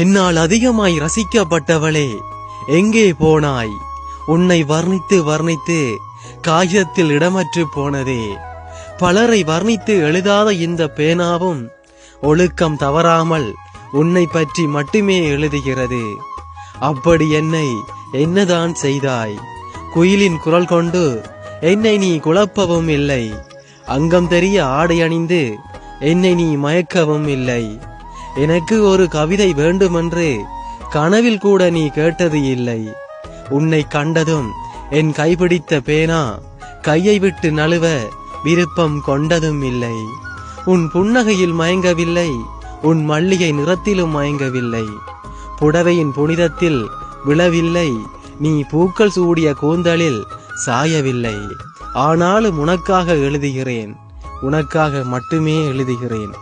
என்னால் அதிகமாய் ரசிக்கப்பட்டவளே எங்கே போனாய்? உன்னை வர்ணித்து வர்ணித்து காகிதத்தில் இடமற்று போனதே. பலரை வர்ணித்து எழுதாத இந்த பேனாவும் ஒழுக்கம் தவறாமல் உன்னை பற்றி மட்டுமே எழுதுகிறது. அப்படி என்னை என்னதான் செய்தாய்? குயிலின் குரல் கொண்டு என்னை நீ குழப்பவும் இல்லை. அங்கம் தெரிய ஆடை அணிந்து என்னை நீ மயக்கவும் இல்லை. எனக்கு ஒரு கவிதை வேண்டுமென்று கனவில் கூட நீ கேட்டது இல்லை. உன்னை கண்டதும் என் கைபிடித்த பேனா கையை விட்டு நழுவ விருப்பம் கொண்டதும் இல்லை. உன் புன்னகையில் மயங்கவில்லை உன் மல்லிகை நிறத்திலும் மயங்கவில்லை. புடவையின் புனிதத்தில் விழவில்லை நீ பூக்கள் சூடிய கூந்தலில் சாயவில்லை. ஆனாலும் உனக்காக எழுதுகிறேன் உனக்காக மட்டுமே எழுதுகிறேன்.